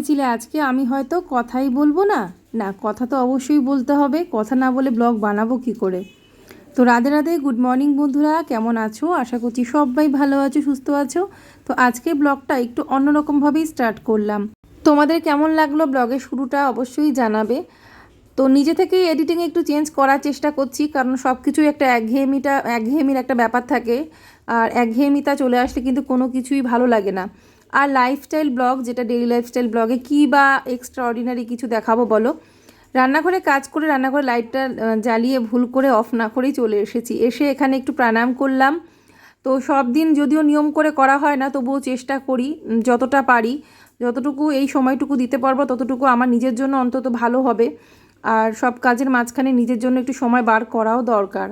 ভেবেছিলে আজকে আমি হয়তো কথাই বলব না? না, কথা তো অবশ্যই বলতে হবে। কথা না বলে ব্লগ বানাবো কি করে? তো রাধে রাধে, গুড মর্নিং বন্ধুরা, কেমন আছো? আশা করছি সবাই ভালো আছো, সুস্থ আছো। তো আজকে ব্লগটা একটু অন্যরকমভাবেই স্টার্ট করলাম। তোমাদের কেমন লাগল ব্লগের শুরুটা অবশ্যই জানাবে। তো নিজে থেকেই এডিটিংয়ে একটু চেঞ্জ করার চেষ্টা করছি, কারণ সব কিছুই একটা একঘেয়েমিটা, একঘেয়েমির একটা ব্যাপার থাকে। আর একঘেয়েমিতা চলে আসলে কিন্তু কোনো কিছুই ভালো লাগে না। আর লাইফস্টাইল ব্লগ যেটা ডেইলি লাইফস্টাইল ব্লগে কী বা এক্সট্রা অর্ডিনারি কিছু দেখাবো বলো? রান্নাঘরে কাজ করে রান্নাঘরে লাইটটা জ্বালিয়ে ভুল করে অফ না করেই চলে এসেছি। এসে এখানে একটু প্রাণায়াম করলাম। তো সব দিন যদিও নিয়ম করে করা হয় না, তবুও চেষ্টা করি যতটা পারি। যতটুকু এই সময়টুকু দিতে পারব, ততটুকু আমার নিজের জন্য অন্তত ভালো হবে। আর সব কাজের মাঝখানে নিজের জন্য একটু সময় বার করাও দরকার।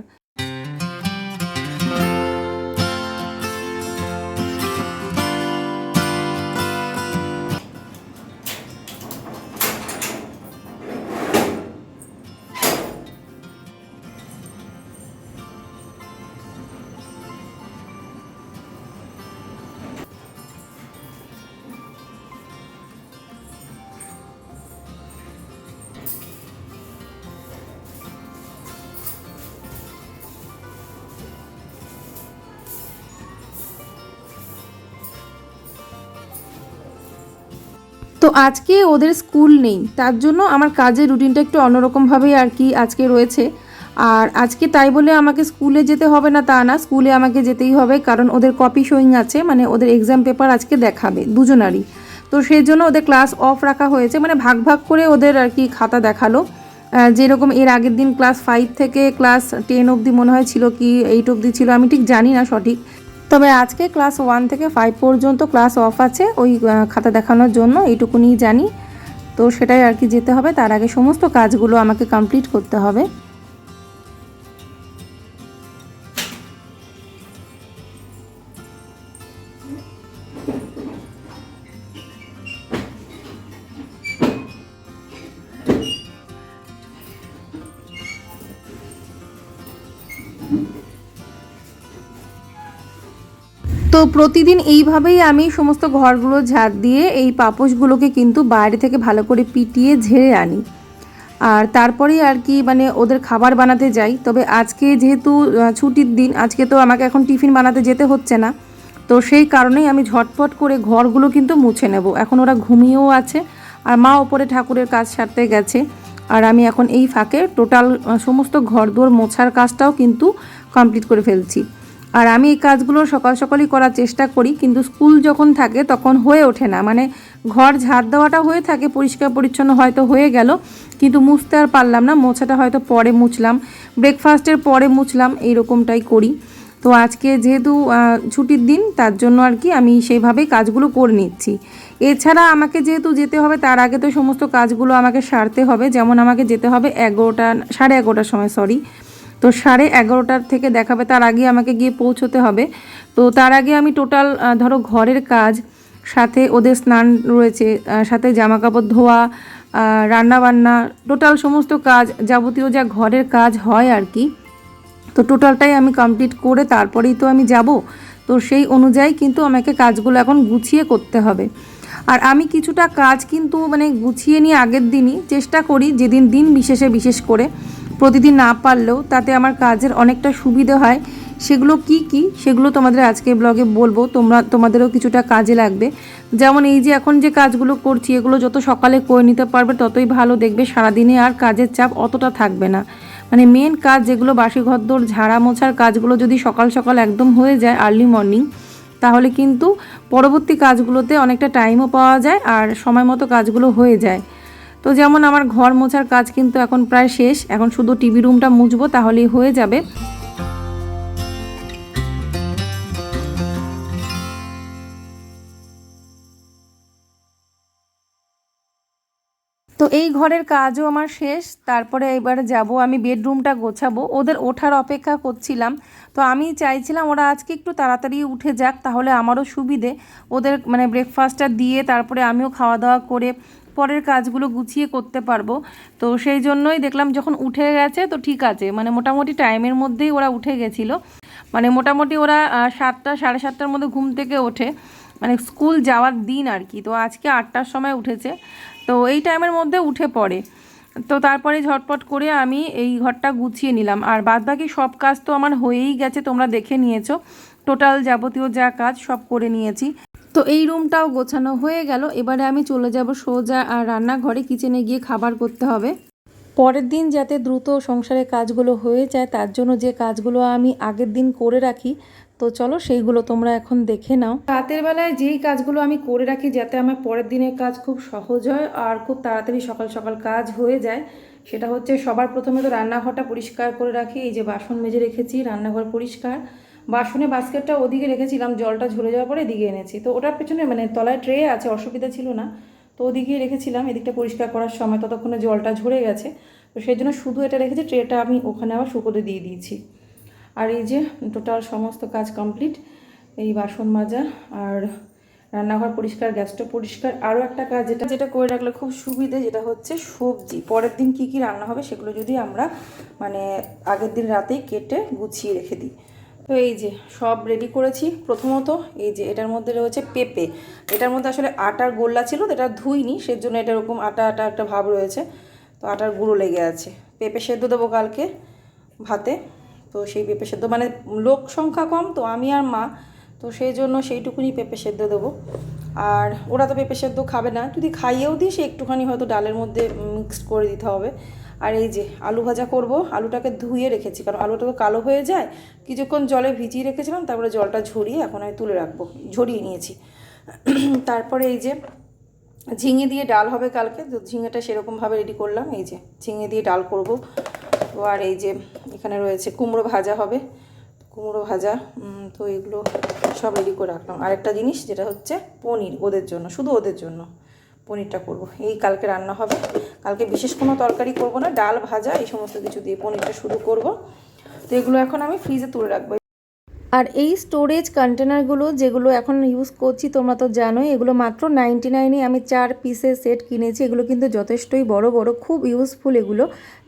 তো আজকে ওদের স্কুল নেই, তার জন্য আমার কাজের রুটিনটা একটু অন্যরকমভাবেই আর কি আজকে রয়েছে। আর আজকে তাই বলে আমাকে স্কুলে যেতে হবে না তা না, স্কুলে আমাকে যেতেই হবে, কারণ ওদের কপি শোয়িং আছে মানে ওদের এক্সাম পেপার আজকে দেখাবে, দুজনারই। তো সেই জন্য ওদের ক্লাস অফ রাখা হয়েছে মানে ভাগ ভাগ করে ওদের আর কি খাতা দেখাল। যেরকম এর আগের দিন ক্লাস ফাইভ থেকে ক্লাস টেন অবধি মনে হয় ছিল কি এইট অবধি ছিল, আমি ঠিক জানি না সঠিক। তবে আজকে ক্লাস ওয়ান থেকে ফাইভ পর্যন্ত ক্লাস অফ আছে, ওই খাতা দেখানোর জন্য এইটুকুনি জানি। তো সেটাই আর কি যেতে হবে, তার আগে সমস্ত কাজগুলো আমাকে কমপ্লিট করতে হবে। তো প্রতিদিন এইভাবেই আমি সমস্ত ঘরগুলো ঝাড় দিয়ে এই পাপোশগুলোকে কিন্তু বাইরে থেকে ভালো করে পিটিয়ে ঝেড়ে আনি। আর তারপরেই আর কি মানে ওদের খাবার বানাতে যাই। তবে আজকে যেহেতু ছুটির দিন, আজকে তো আমাকে এখন টিফিন বানাতে যেতে হচ্ছে না। তো সেই কারণেই আমি ঝটপট করে ঘরগুলো কিন্তু মুছে নেব। এখন ওরা ঘুমিয়েও আছে আর মা ওপরে ঠাকুরের কাজ সারতে গেছে। আর আমি এখন এই ফাঁকে টোটাল সমস্ত ঘর দুয়ার মোছার কাজটাও কিন্তু কমপ্লিট করে ফেলছি। আর আমি এই কাজগুলো সকাল সকালই করার চেষ্টা করি, কিন্তু স্কুল যখন থাকে তখন হয়ে ওঠে না। মানে ঘর ঝাড় দেওয়াটা হয়ে থাকে, পরিষ্কার পরিচ্ছন্ন হয়তো হয়ে গেল, কিন্তু মুছতে আর পারলাম না। মোছাটা হয়তো পরে মুছলাম, ব্রেকফাস্টের পরে মুছলাম, এইরকমটাই করি। তো আজকে যেহেতু ছুটির দিন, তার জন্য আর কি আমি সেইভাবেই কাজগুলো করে নিচ্ছি। এছাড়া আমাকে যেহেতু যেতে হবে, তার আগে তো সমস্ত কাজগুলো আমাকে সারতে হবে। যেমন আমাকে যেতে হবে এগারোটা, সাড়ে এগারোটার সময় সরি তো সাড়ে এগারোটার থেকে দেখাবে, তার আগে আমাকে গিয়ে পৌঁছতে হবে। তো তার আগে আমি টোটাল ধরো ঘরের কাজ, সাথে ওদের স্নান রয়েছে সাথে জামা কাপড় ধোয়া রান্না বান্না টোটাল সমস্ত কাজ, যাবতীয় যা ঘরের কাজ হয় আর কি। তো টোটালটাই আমি কমপ্লিট করে তারপরেই তো আমি যাব। তো সেই অনুযায়ী কিন্তু আমাকে কাজগুলো এখন গুছিয়ে করতে হবে। আর আমি কিছুটা কাজ কিন্তু মানে গুছিয়ে নিয়ে আগের দিনই চেষ্টা করি, যেদিন দিন বিশেষে বিশেষ করে। প্রতিদিন না পারলেও তাতে আমার কাজের অনেকটা সুবিধে হয়। সেগুলো কি কি? সেগুলো তোমাদের আজকে ব্লগে বলব। তোমরা, তোমাদেরও কিছুটা কাজে লাগবে। যেমন এই যে এখন যে কাজগুলো করছি, এগুলো যত সকালে করে নিতে পারবে, ততই ভালো দেখবে। সারাদিনে আর কাজের চাপ অতটা থাকবে না। মানে মেন কাজ যেগুলো বাসি ঘরদোর ঝাড়া মোছার কাজগুলো যদি সকাল সকাল একদম হয়ে যায় আর্লি মর্নিং তাহলে কিন্তু পরবর্তী কাজগুলোতে অনেকটা টাইমও পাওয়া যায় আর সময় মতো কাজগুলো হয়ে যায়। তো যেমন আমার ঘর মোছার কাজ কিন্তু এখন প্রায় শেষ, এখন শুধু টিভি রুমটা মুছবো, তাহলেই হয়ে যাবে। তো এই ঘরের কাজও আমার শেষ, তারপরে এবার যাব, আমি বেডরুমটা গোছাবো। ওদের ওঠার অপেক্ষা করছিলাম, তো আমি চাইছিলাম ওরা আজকে একটু তাড়াতাড়ি উঠে যাক, তাহলে আমারও সুবিধে। ওদের মানে ব্রেকফাস্টটা দিয়ে, তারপরে আমিও খাওয়া দাওয়া করে পরের কাজগুলো গুছিয়ে করতে পারব। তো সেই জন্যই দেখলাম যখন উঠে গেছে, তো ঠিক আছে। মানে মোটামুটি টাইমের মধ্যেই ওরা উঠে গেছিল। মানে মোটামুটি ওরা সাতটা, সাড়ে সাতটার মধ্যে ঘুম থেকে ওঠে। মানে স্কুল যাওয়ার দিন আর কি। তো আজকে আটটার সময় উঠেছে। তো এই টাইমের মধ্যে উঠে পড়ে। তো তারপরে ঝটপট করে আমি এই ঘরটা গুছিয়ে নিলাম। আর বাদবাকি সব কাজ তো আমার হয়েই গেছে, তোমরা দেখে নিয়েছো। টোটাল যাবতীয় যা কাজ সব করে নিয়েছি। তো এই রুমটাও গোছানো হয়ে গেল। এবারে আমি চলে যাব সোজা আর রান্নাঘরে কিচেনে গিয়ে খাবার করতে হবে। পরের দিন যাতে দ্রুত সংসারের কাজগুলো হয়ে যায়, তার জন্য যে কাজগুলো আমি আগের দিন করে রাখি, তো চলো সেইগুলো তোমরা এখন দেখে নাও। রাতের বেলায় যেই কাজগুলো আমি করে রাখি, যাতে আমার পরের দিনের কাজ খুব সহজ হয় আর খুব তাড়াতাড়ি সকাল সকাল কাজ হয়ে যায়, সেটা হচ্ছে সবার প্রথমে তো রান্নাঘরটা পরিষ্কার করে রাখি। এই যে বাসন মেজে রেখেছি, রান্নাঘর পরিষ্কার। বাসনে বাস্কেটটা ওদিকে রেখেছিলাম, জলটা ঝরে যাওয়ার পরে এদিকে এনেছি। তো ওটার পেছনে মানে তলায় ট্রে আছে, অসুবিধা ছিল না। তো ওদিকে রেখেছিলাম, এদিকটা পরিষ্কার করার সময় ততক্ষণে জলটা ঝরে গেছে। তো সেই জন্য শুধু এটা রেখেছি ট্রেটা আমি ওখানে আবার শুকোতে দিয়ে দিয়েছি। আর এই যে টোটাল সমস্ত কাজ কমপ্লিট এই বাসন মাজা আর রান্নাঘর পরিষ্কার গ্যাসটা পরিষ্কার, আরও একটা কাজ যেটা যেটা করে রাখলে খুব সুবিধে, যেটা হচ্ছে সবজি। পরের দিন কি কি রান্না হবে সেগুলো যদি আমরা মানে আগের দিন রাতেই কেটে গুছিয়ে রেখে দিই। তো এই যে সব রেডি করেছি। প্রথমত এই যে এটার মধ্যে রয়েছে পেঁপে। এটার মধ্যে আসলে আটার গোল্লা ছিল, তো এটা ধুইনি, সেজন্য এটা এরকম আটা আটা একটা ভাব রয়েছে। তো আটার গুঁড়ো লেগে আছে। পেঁপে সেদ্ধ দেবো কালকে ভাতে। তো সেই পেঁপে সেদ্ধ মানে লোক সংখ্যা কম, তো আমি আর মা। তো সেই জন্য সেইটুকুনি পেঁপে সেদ্ধ দেবো। আর ওরা তো পেঁপে সেদ্ধ খাবে না। যদি খাইয়েও দিই, সে একটুখানি হয়তো ডালের মধ্যে মিক্সড করে দিতে হবে। আর এই যে আলু ভাজা করব, আলুটাকে ধুয়ে রেখেছি, কারণ আলুটা তো কালো হয়ে যায়। কিছুক্ষণ জলে ভিজিয়ে রেখেছিলাম, তারপরে জলটা ঝরিয়ে এখন আমি তুলে রাখব, ঝরিয়ে নিয়েছি। তারপরে এই যে ঝিঙে দিয়ে ডাল হবে কালকে, তো ঝিঙেটা সেরকমভাবে রেডি করলাম, এই যে ঝিঙে দিয়ে ডাল করব। তো আর এই যে এখানে রয়েছে কুমড়ো ভাজা হবে, কুমড়ো ভাজা তো এগুলো সব রেডি করে রাখলাম। আরেকটা জিনিস যেটা হচ্ছে পনির, ওদের জন্য, শুধু ওদের জন্য। পনিরটা করব। এই কালকে রান্না হবে। কালকে বিশেষ কোনো তরকারি করব না, ডাল, ভাজা, এই সমস্ত কিছু দিয়ে পনিরটা শুরু করব। তো এগুলো এখন আমি ফ্রিজে তুলে রাখব। আর এই স্টোরেজ কন্টেনারগুলো যেগুলো এখন ইউজ করছি, তোমরা তো জানোই, এগুলো মাত্র নাইনটি নাইনে আমি চার পিসের সেট কিনেছি। এগুলো কিন্তু যথেষ্টই বড় বড়, খুব ইউজফুল এগুলো।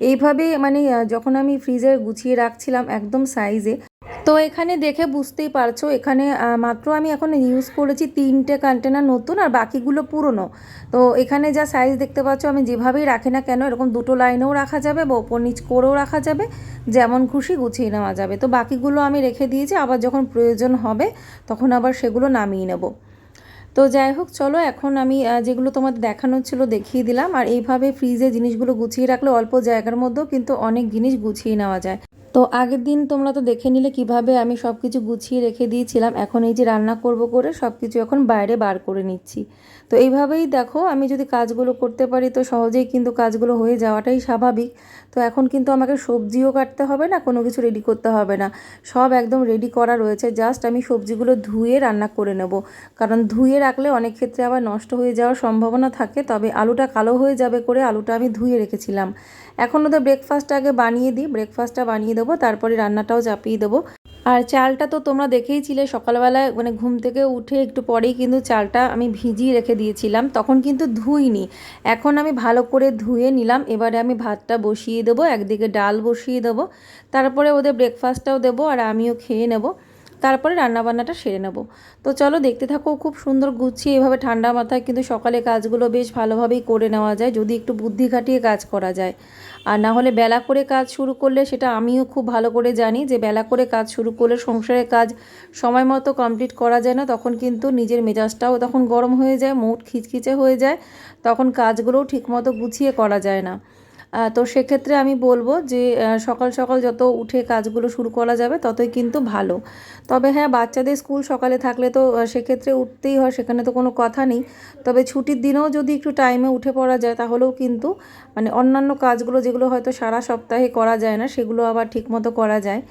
এইভাবে মানে যখন আমি ফ্রিজে গুছিয়ে রাখছিলাম একদম সাইজে তো এখানে দেখে বুঝতেই পারছ, এখানে মাত্র আমি এখন ইউজ করেছি তিনটে কন্টেনার নতুন আর বাকিগুলো পুরনো। তো এখানে যা সাইজ দেখতে পাচ্ছ, আমি যেভাবেই রাখি না কেন, এরকম দুটো লাইনেও রাখা যাবে বা ওপর নিচ করেও রাখা যাবে, যেমন খুশি গুছিয়ে নেওয়া যাবে। তো বাকিগুলো আমি রেখে দিয়েছি, আবার যখন প্রয়োজন হবে, তখন আবার সেগুলো নামিয়ে নেব। তো যাই হোক, চলো এখন আমি যেগুলো তোমাদের দেখানোর ছিল দেখিয়ে দিলাম। আর এইভাবে ফ্রিজে জিনিসগুলো গুছিয়ে রাখলে অল্প জায়গার মধ্যেও কিন্তু অনেক জিনিস গুছিয়ে নেওয়া যায়। তো আগের দিন তোমরা তো দেখে নিলে কীভাবে আমি সব কিছু গুছিয়ে রেখে দিয়েছিলাম। এখন এই যে রান্না করব করে সব কিছু এখন বাইরে বার করে নিচ্ছি। তো এইভাবেই দেখো, আমি যদি কাজগুলো করতে পারি তো সহজেই কিন্তু কাজগুলো হয়ে যাওয়াটাই স্বাভাবিক। তো এখন কিন্তু আমাকে সবজিও কাটতে হবে না, কোনো কিছু রেডি করতে হবে না। সব একদম রেডি করা রয়েছে জাস্ট আমি সবজিগুলো ধুয়ে রান্না করে নেব। কারণ ধুয়ে রাখলে অনেক ক্ষেত্রে আবার নষ্ট হয়ে যাওয়ার সম্ভাবনা থাকে, তবে আলুটা কালো হয়ে যাবে করে আলুটা আমি ধুয়ে রেখেছিলাম। এখন ওদের ব্রেকফাস্টটা আগে বানিয়ে দিই ব্রেকফাস্টটা বানিয়ে দেবো, তারপরে রান্নাটাও চাপিয়ে দেবো। আর চালটা তো তোমরা দেখেইছিলে সকালবেলায় মানে ঘুম থেকে উঠে একটু পরেই কিন্তু চালটা আমি ভিজিয়ে রেখে দিয়েছিলাম, তখন কিন্তু ধুইনি। এখন আমি ভালো করে ধুয়ে নিলাম, এবারে আমি ভাতটা বসিয়ে দেবো, একদিকে ডাল বসিয়ে দেবো, তারপরে ওদের ব্রেকফাস্টটাও দেবো, আর আমিও খেয়ে নেব। তারপরে রান্নাবান্নাটা সেরে নেব। তো চলো দেখতে থাকো, খুব সুন্দর গুছিয়ে এভাবে ঠান্ডা মাথায় কিন্তু সকালে কাজগুলো বেশ ভালোভাবেই করে নেওয়া যায়, যদি একটু বুদ্ধি খাটিয়ে কাজ করা যায়। আর না হলে বেলা করে কাজ শুরু করলে সেটা আমিও খুব ভালো করে জানি যে বেলা করে কাজ শুরু করলে সংসারের কাজ সময় মতো কমপ্লিট করা যায় না, তখন কিন্তু নিজের মেজাজটাও তখন গরম হয়ে যায়, মুড খিচখিচে হয়ে যায়, তখন কাজগুলোও ঠিকমতো গুছিয়ে করা যায় না। তো সেক্ষেত্রে আমি বলব যে সকাল সকাল যত উঠে কাজগুলো শুরু করা যাবে, ততই কিন্তু ভালো। তবে হ্যাঁ বাচ্চাদের স্কুল সকালে থাকলে তো সেক্ষেত্রে উঠতেই হয়, সেখানে তো কোনো কথা নেই। তবে ছুটির দিনেও যদি একটু টাইমে উঠে পড়া যায়, তাহলেও কিন্তু মানে অন্যান্য কাজগুলো যেগুলো হয়তো সারা সপ্তাহে করা যায় না, সেগুলো আবার ঠিকমতো করা যায়।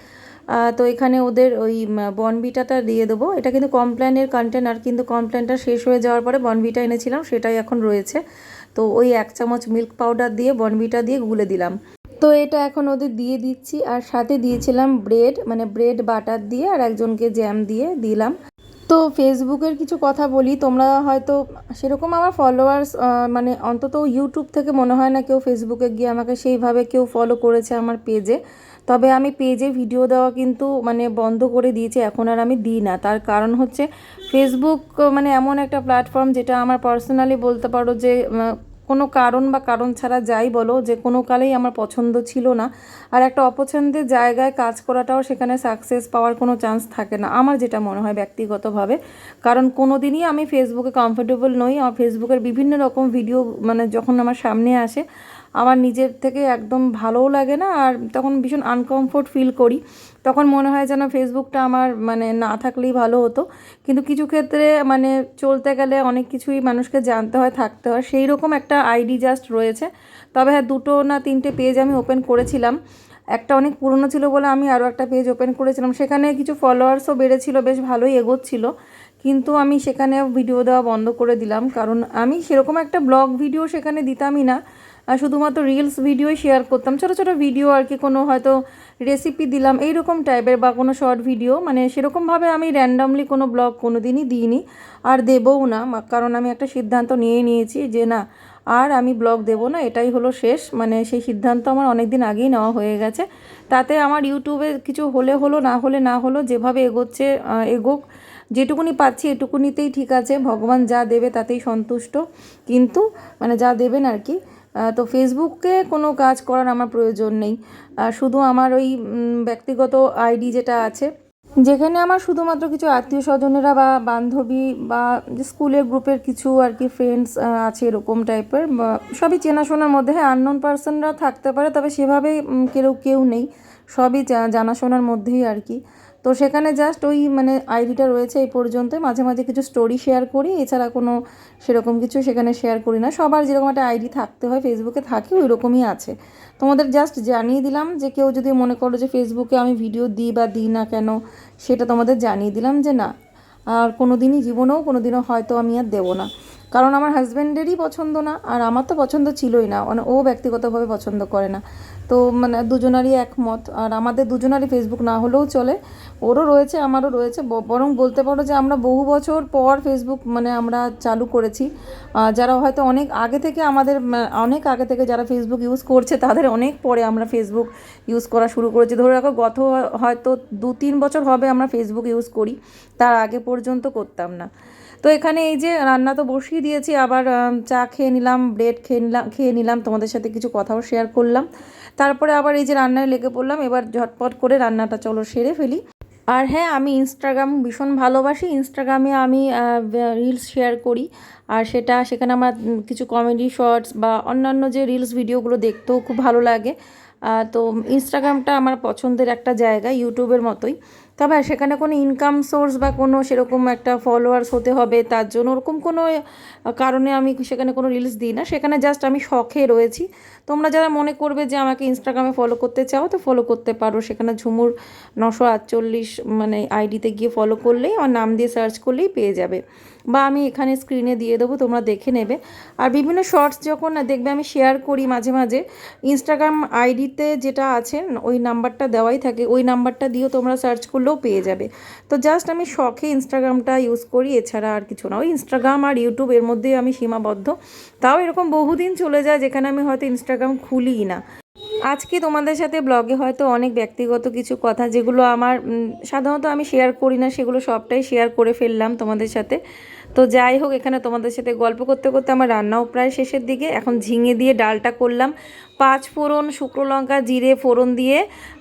তো এখানে ওদের ওই বনবিটাটা দিয়ে দেবো। এটা কিন্তু কমপ্ল্যানের কন্টেনার কিন্তু কমপ্ল্যানটা শেষ হয়ে যাওয়ার পরে বনবিটা এনেছিলাম, সেটাই এখন রয়েছে। তো ওই এক চামচ মিল্ক পাউডার দিয়ে বনবিটা দিয়ে গুলে দিলাম। তো এটা এখন ওদের দিয়ে দিচ্ছি, আর সাথে দিয়েছিলাম ব্রেড মানে ব্রেড বাটার দিয়ে, আর একজনকে জ্যাম দিয়ে দিলাম। তো ফেসবুকের কিছু কথা বলি, তোমরা হয়তো সেরকম আমার ফলোয়ার্স মানে অন্তত ইউটিউব থেকে মনে হয় না কেউ ফেসবুকে গিয়ে আমাকে সেইভাবে কেউ ফলো করেছে আমার পেজে তবে আমি পেজে ভিডিও দেওয়া কিন্তু মানে বন্ধ করে দিয়েছি, এখন আর আমি দিই না। তার কারণ হচ্ছে ফেসবুক মানে এমন একটা প্ল্যাটফর্ম যেটা আমার পার্সোনালি বলতে পারো যে কোনো কারণ বা কারণ ছাড়া যাই বলো, যে কোনো কালেই আমার পছন্দ ছিল না। আর একটা অপছন্দের জায়গায় কাজ করাটাও সেখানে সাকসেস পাওয়ার কোনো চান্স থাকে না, আমার যেটা মনে হয় ব্যক্তিগতভাবে। কারণ কোনো দিনই আমি ফেসবুকে কমফোর্টেবল নই, আমার ফেসবুকের বিভিন্ন রকম ভিডিও মানে যখন আমার সামনে আসে, আমার নিজের থেকে একদম ভালোও লাগে না, আর তখন ভীষণ আনকমফোর্ট ফিল করি। তখন মনে হয় যেন ফেসবুকটা আমার মানে না থাকলেই ভালো হতো। কিন্তু কিছু ক্ষেত্রে মানে চলতে গেলে অনেক কিছুই মানুষকে জানতে হয়, থাকতে হয়। সেই রকম একটা আইডি জাস্ট রয়েছে। তবে হ্যাঁ দুটো না তিনটে পেজ আমি ওপেন করেছিলাম। একটা অনেক পুরনো ছিল বলে আমি আরও একটা পেজ ওপেন করেছিলাম। সেখানে কিছু ফলোয়ার্সও বেড়েছিল, বেশ ভালোই এগোচ্ছিল। কিন্তু আমি সেখানে ভিডিও দেওয়া বন্ধ করে দিলাম। কারণ আমি সেরকম একটা ব্লগ ভিডিও সেখানে দিতামই না। শুধুমাত্র রিলস ভিডিওই শেয়ার করতাম। ছোটো ছোটো ভিডিও আর কি কোনো হয়তো রেসিপি দিলাম, এইরকম টাইপের বা কোনো শর্ট ভিডিও মানে সেরকমভাবে আমি র্যান্ডামলি কোনো ব্লগ কোনো দিনই দিইনি আর দেবও না কারণ আমি একটা সিদ্ধান্ত নিয়ে নিয়েছি যে না, আর আমি ব্লগ দেবো না, এটাই হলো শেষ। মানে সেই সিদ্ধান্ত আমার অনেক দিন আগেই নেওয়া হয়ে গেছে। তাতে আমার ইউটিউবে কিছু হলে হলো, না হলে না হলো, যেভাবে এগোচ্ছে এগোক, যেটুকুনি পাচ্ছি এটুকুনিতেই ঠিক আছে। ভগবান যা দেবে তাতেই সন্তুষ্ট। কিন্তু মানে যা দেবেন আর কি তো ফেসবুকে কোনো কাজ করার আমার প্রয়োজন নেই। শুধু আমার ওই ব্যক্তিগত আইডি যেটা আছে, যেখানে আমার শুধুমাত্র কিছু আত্মীয় স্বজনেরা বা বান্ধবী বা স্কুলের গ্রুপের কিছু আর কি ফ্রেন্ডস আছে এরকম টাইপের সবই চেনাশোনার মধ্যে। হ্যাঁ আননোন পার্সনরা থাকতে পারে, তবে সেভাবে কেউ কেউ নেই। সবই জানাশোনার মধ্যেই আর কি। তো সেখানে জাস্ট ওই মানে আইডিটা রয়েছে এই পর্যন্ত মাঝে মাঝে কিছু স্টোরি শেয়ার করি, এছাড়া কোনো সেরকম কিছু সেখানে শেয়ার করি না। সবার যেরকম একটা আইডি থাকতে হয় ফেসবুকে থাকে ওই রকমই আছে। তোমাদের জাস্ট জানিয়ে দিলাম যে কেউ যদি মনে করো যে ফেসবুকে আমি ভিডিও দিই বা দিই না কেন, সেটা তোমাদের জানিয়ে দিলাম যে না, আর কোনো দিনই জীবনেও কোনো দিনও হয়তো আমি আর দেবো না। কারণ আমার হাজব্যান্ডেরই পছন্দ না, আর আমার তো পছন্দ ছিলই না। মানে ও ব্যক্তিগতভাবে পছন্দ করে না। তো মানে দুজনারই একমত। আর আমাদের দুজনারই ফেসবুক না হলেও চলে। ওরও রয়েছে, আমারও রয়েছে। বরং বলতে পারো যে আমরা বহু বছর পর ফেসবুক মানে আমরা চালু করেছি। যারা হয়তো অনেক আগে থেকে আমাদের অনেক আগে থেকে যারা ফেসবুক ইউজ করছে, তাদের অনেক পরে আমরা ফেসবুক ইউজ করা শুরু করেছি। ধরে রাখো, গত হয়তো দু তিন বছর হবে আমরা ফেসবুক ইউজ করি, তার আগে পর্যন্ত করতাম না। তো এখানে এই যে রান্না তো বসিয়ে দিয়েছি, আবার চা খেয়ে নিলাম ব্রেড খেয়ে নিলাম খেয়ে নিলাম, তোমাদের সাথে কিছু কথাও শেয়ার করলাম। তারপরে আবার এই যে রান্নায় লেগে পড়লাম, এবার ঝটপট করে রান্নাটা চলো সেরে ফেলি। আর হ্যাঁ আমি ইনস্টাগ্রাম ভীষণ ভালোবাসি। ইনস্টাগ্রামে আমি রিলস শেয়ার করি। আর সেটা, সেখানে আমার কিছু কমেডি শর্টস বা অন্যান্য যে রিলস ভিডিওগুলো দেখতেও খুব ভালো লাগে। তো ইনস্টাগ্রামটা আমার পছন্দের একটা জায়গা ইউটিউবের মতোই। তবে সেখানে কোনো ইনকাম সোর্স বা কোনো সেরকম একটা ফলোয়ার্স হতে হবে, তার জন্য ওরকম কোনো কারণে আমি সেখানে কোনো রিলস দিই না। সেখানে জাস্ট আমি শখে রয়েছি। তোমরা যারা মনে করবে যে আমাকে ইনস্টাগ্রামে ফলো করতে চাও, তো ফলো করতে পারো। সেখানে ঝুমুর নশো আটচল্লিশ মানে আইডিতে গিয়ে ফলো করলেই আমার নাম দিয়ে সার্চ করলেই পেয়ে যাবে। বা আমি এখানে স্ক্রিনে দিয়ে দেবো, তোমরা দেখে নেবে। আর বিভিন্ন শর্টস যখন দেখবে আমি শেয়ার করি মাঝে মাঝে ইনস্টাগ্রাম আইডিতে যেটা আছে, ওই নাম্বারটা দেওয়াই থাকে। ওই নাম্বারটা দিয়েও তোমরা সার্চ করলেও পেয়ে যাবে। তো জাস্ট আমি শখে ইনস্টাগ্রামটা ইউজ করি, এছাড়া আর কিছু না। ওই ইনস্টাগ্রাম আর ইউটিউব এর মধ্যেই আমি সীমাবদ্ধ। তাও এরকম বহুদিন চলে যায় যেখানে আমি হয়তো ইনস্টাগ্রাম খুলিই না। আজকে তোমাদের সাথে ব্লগে হয়তো অনেক ব্যক্তিগত কিছু কথা যেগুলো আমার সাধারণত আমি শেয়ার করি না, সেগুলো সবটাই শেয়ার করে ফেললাম তোমাদের সাথে। তো যাই হোক, এখানে তোমাদের সাথে গল্প করতে করতে আমার রান্নাও প্রায় শেষের দিকে। এখন ঝিঙে দিয়ে ডালটা করলাম। পাঁচ ফোড়ন, শুকনো লঙ্কা, জিরে, ফোড়ন দিয়ে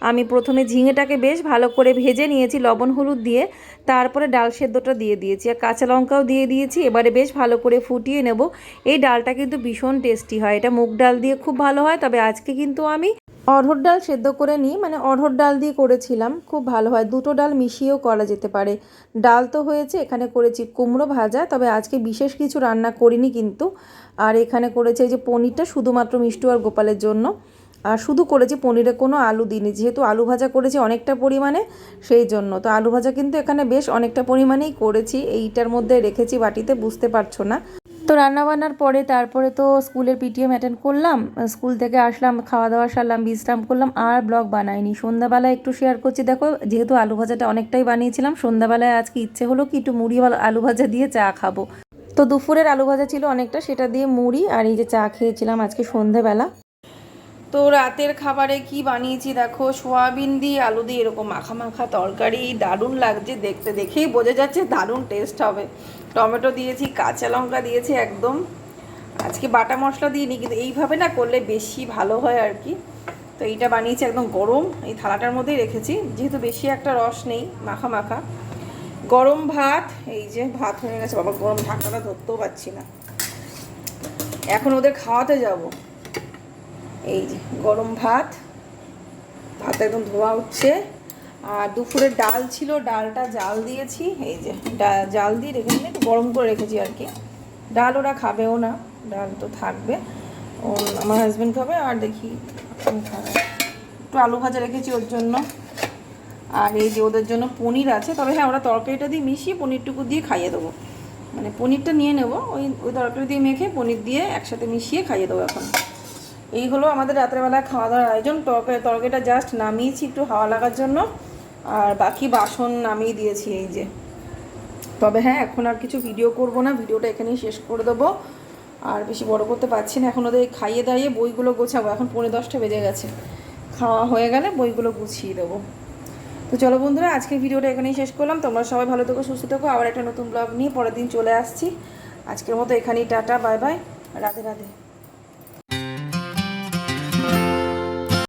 আমি প্রথমে ঝিঙেটাকে বেশ ভালো করে ভেজে নিয়েছি, লবণ, হলুদ দিয়ে। তারপরে ডাল সেদ্ধটা দিয়ে দিয়েছি আর কাঁচা লঙ্কাও দিয়ে দিয়েছি। এবারে বেশ ভালো করে ফুটিয়ে নেব। এই ডালটা কিন্তু ভীষণ টেস্টি হয়। এটা মুগ ডাল দিয়ে খুব ভালো হয়, তবে আজকে কিন্তু আমি অড়হর ডাল সেদ্ধ করে নিই মানে অড়হর ডাল দিয়ে করেছিলাম, খুব ভালো হয়। দুটো ডাল মিশিয়েও করা যেতে পারে। ডাল তো হয়েছে, এখানে করেছি কুমড়ো ভাজা, তবে আজকে বিশেষ কিছু রান্না করিনি কিন্তু। আর এখানে করেছে যে পনিরটা, শুধুমাত্র মিষ্টু আর গোপালের জন্য। আর শুধু করেছি পনিরে কোনো আলু দিইনি, যেহেতু আলু ভাজা করেছি অনেকটা পরিমাণে, সেই জন্য। তো আলু ভাজা কিন্তু এখানে বেশ অনেকটা পরিমাণেই করেছি, এইটার মধ্যে রেখেছি বাটিতে, বুঝতে পারছ না। তো রান্নাবান্নার পরে তারপরে তো স্কুলের পিটিএম অ্যাটেন্ড করলাম, স্কুল থেকে আসলাম খাওয়া দাওয়া সারলাম, বিশ্রাম করলাম, আর ব্লগ বানাইনি। সন্ধ্যাবেলায় একটু শেয়ার করছি। দেখো, যেহেতু আলু ভাজাটা অনেকটাই বানিয়েছিলাম, সন্ধ্যাবেলায় আজকে ইচ্ছে হলো কি একটু মুড়ি আলু ভাজা দিয়ে চা খাব। তো দুপুরের আলু ভাজা ছিল অনেকটা, সেটা দিয়ে মুড়ি আর এই যে চা খেয়েছিলাম আজকে সন্ধ্যাবেলা। তো রাতের খাবারে কি বানিয়েছি দেখো, সোয়াবিন দিয়ে আলু দিয়ে এরকম মাখা মাখা তরকারি, দারুণ লাগছে দেখতে, দেখেই বোঝা যাচ্ছে দারুণ টেস্ট হবে। টমেটো দিয়েছি, কাঁচা লঙ্কা দিয়েছি একদম। আজকে বাটা মশলা দিইনি, কিন্তু এইভাবে না করলে বেশি ভালো হয় আর কি। তো এইটা বানিয়েছি একদম গরম, এই থালাটার মধ্যেই রেখেছি। যেহেতু বেশি একটা রস নেই, মাখা মাখা। গরম ভাত, এই যে ভাত হয়ে গেছে, বাবা গরম ঢাকাটা ধরতেও পারছি না। এখন ওদের খাওয়াতে যাব। এই যে গরম ভাত ভাত একদম ধোয়া উঠছে। আর দুপুরের ডাল ছিল, ডালটা জাল দিয়েছি, এই যে জাল দিয়ে রেখে দিলে একটু গরম করে রেখেছি আর কি। ডাল ওরা খাবেও না, ডাল তো থাকবে। ও আমার হাজব্যান্ড খাবে, আর দেখি খাব। একটু আলু ভাজা রেখেছি ওর জন্য। আর এই যে ওদের জন্য পনির আছে, তবে হ্যাঁ ওরা তরকারিটা দিয়ে মিশিয়ে পনিরটুকু দিয়ে খাইয়ে দেবো। মানে পনিরটা নিয়ে নেব, ওই ওই তরকারি দিয়ে মেখে পনির দিয়ে একসাথে মিশিয়ে খাইয়ে দেবো এখন। এই হলো আমাদের রাত্রেবেলা খাওয়া দাওয়ার আয়োজন। তরকারি তরকারিটা জাস্ট নামিয়েছি একটু হাওয়া লাগার জন্য। আর বাকি বাসন নামিয়ে দিয়েছি এই যে। তবে হ্যাঁ এখন আর কিছু ভিডিও করব না ভিডিওটা এখানেই শেষ করে দেবো। আর বেশি বড় করতে পারছি না, এখন ওদের খাইয়ে দাঁড়িয়ে বইগুলো গোছাবো। এখন পনেরো দশটা বেজে গেছে। খাওয়া হয়ে গেলে বইগুলো গুছিয়ে দেবো। তো চলো বন্ধুরা আজকের ভিডিওটা এখানেই শেষ করলাম। তোমরা সবাই ভালো থেকো, সুস্থ থেকো। আবার একটা নতুন ব্লগ নিয়ে পরের দিন চলে আসছি। আজকের মতো এখানেই tata bye bye Radhe Radhe.